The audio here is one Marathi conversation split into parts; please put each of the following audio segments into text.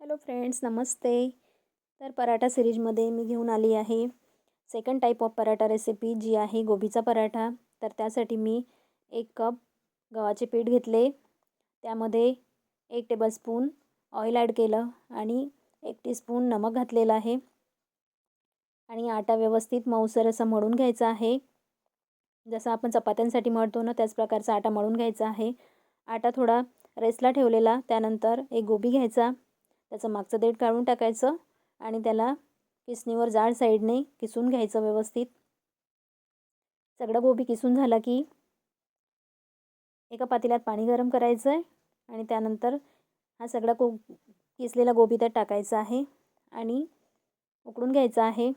हॅलो फ्रेंड्स नमस्ते. तर पराठा सिरीजमध्ये मी घेऊन आली आहे. Second type of paratha recipe जी आहे गोबीचा पराठा. तर त्यासाठी मी एक कप गव्हाचे पीठ घेतले. त्यामध्ये एक टेबलस्पून ऑइल ॲड केलं आणि एक टीस्पून नमक घातलेलं आहे. आणि आटा व्यवस्थित मऊसर असं मळून घ्यायचा आहे. जसं आपण चपात्यांसाठी मळतो ना त्याच प्रकारचा आटा मळून घ्यायचा आहे. आटा थोडा रेसला ठेवलेला त्यानंतर एक गोबी घ्यायचा. त्याचं मागचं देठ काढून टाकायचं आणि त्याला किसणीवर जाड साईडने किसून घ्यायचं व्यवस्थित. सगळं गोबी किसून झाला की एका पातेल्यात पाणी गरम करायचं आहे आणि त्यानंतर हा सगळा को किसलेला गोबी त्यात टाकायचा आहे आणि उकळून घ्यायचा आहे.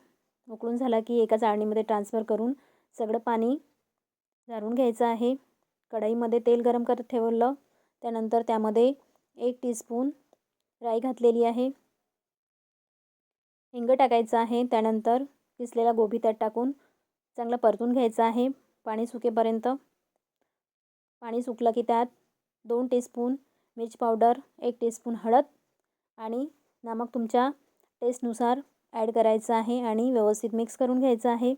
उकळून झाला की एका चाळणीमध्ये ट्रान्सफर करून सगळं पाणी झारून घ्यायचं आहे. कढईमध्ये तेल गरम करत ठेवलं. त्यानंतर त्यामध्ये एक टीस्पून राई घातलेली आहे. हिंग टाकायचं आहे. त्यानंतर किसलेला गोबी त्यात टाकून चांगलं परतून घ्यायचं आहे. पाणी सुकेपर्यंत. पाणी सुकलं की त्यात दोन टीस्पून मिर्च पावडर एक टीस्पून हळद आणि नमक तुमच्या टेस्टनुसार ॲड करायचं आहे आणि व्यवस्थित मिक्स करून घ्यायचं आहे.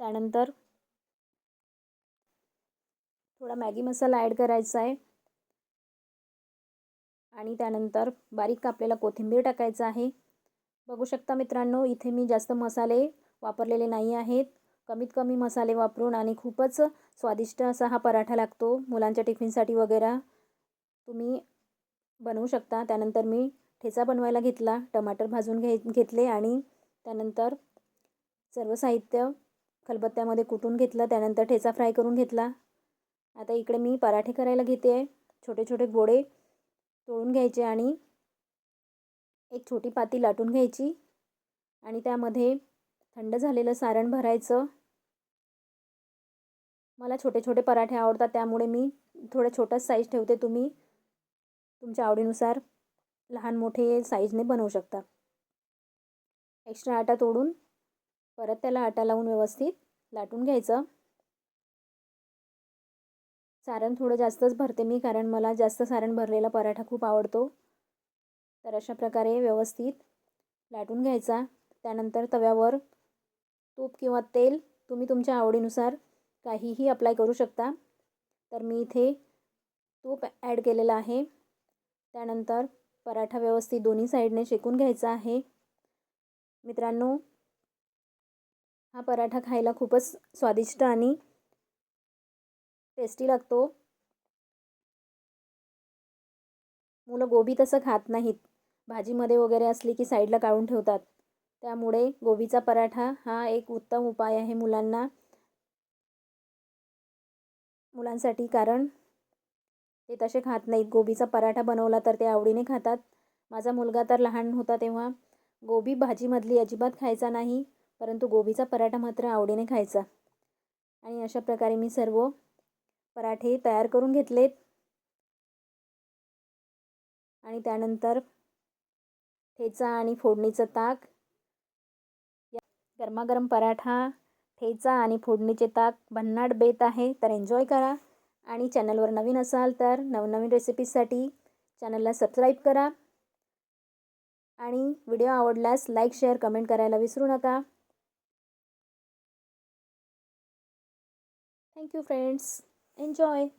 त्यानंतर थोडा मॅगी मसाला ॲड करायचा आहे. आणि त्यानंतर बारीक कापलेला कोथिंबीर टाकायचा आहे. बघू शकता मित्रांनो इथे मी जास्त मसाले वापरलेले नाही आहेत. कमीत कमी मसाले वापरून आणि खूपच स्वादिष्ट असा हा पराठा लागतो मुलांच्या टिफिनसाठी वगैरे. तुम्ही बनवू शकता. त्यानंतर मी ठेचा बनवायला घेतला टमाटर भाजून घे घेतले आणि त्यानंतर सर्व साहित्य खलबत्त्यामध्ये कुटून घेतलं त्यानंतर ठेचा फ्राय करून घेतला. आता इकडे मी पराठे करायला घेते. आहे छोटे छोटे गोळे तोडून घ्यायचे आणि एक छोटी पाती लाटून घ्यायची आणि त्यामध्ये थंड झालेलं सारण भरायचं. मला छोटे छोटे पराठे आवडतात त्यामुळे मी थोडं छोटाच साईज ठेवते. तुम्ही तुमच्या आवडीनुसार लहान मोठे साईजने बनवू शकता. एक्स्ट्रा आटा तोडून परत त्याला आटा लावून व्यवस्थित लाटून घ्यायचं. सारण थोडं जास्तच भरते मी कारण मला जास्त सारण भरलेला पराठा खूप आवडतो. तर अशा प्रकारे व्यवस्थित लाटून घ्यायचा. त्यानंतर तव्यावर तूप किंवा तेल तुम्ही तुमच्या आवडीनुसार काहीही अप्लाय करू शकता. तर मी इथे तूप ॲड केलेलं आहे. त्यानंतर पराठा व्यवस्थित दोन्ही साईडने शेकून घ्यायचा आहे. मित्रांनो हा पराठा खायला खूपच स्वादिष्ट आणि टेस्टी लागतो. मुलं गोबी तसं खात नाहीत. भाजीमध्ये वगैरे असली की साईडला काढून ठेवतात. त्यामुळे गोबीचा पराठा हा एक उत्तम उपाय आहे मुलांना. मुलांसाठी कारण ते तसे खात नाहीत. गोबीचा पराठा बनवला तर ते आवडीने खातात. माझा मुलगा तर लहान होता तेव्हा गोबी भाजीमधली अजिबात खायचा नाही परंतु गोबीचा पराठा मात्र आवडीने खायचा. आणि अशा प्रकारे मी सर्व पराठे तयार करून घेतलेत. आणि त्यानंतर ठेचा आणि फोडणीचं ताक. गरमागरम पराठा ठेचा आणि फोडणीचे ताक भन्नाट बेत आहे तर एन्जॉय करा. आणि चॅनलवर नवीन असाल तर नवनवीन रेसिपीजसाठी चॅनलला सबस्क्राईब करा. आणि व्हिडिओ आवडल्यास लाईक शेअर कमेंट करायला विसरू नका. Thank you friends Enjoy!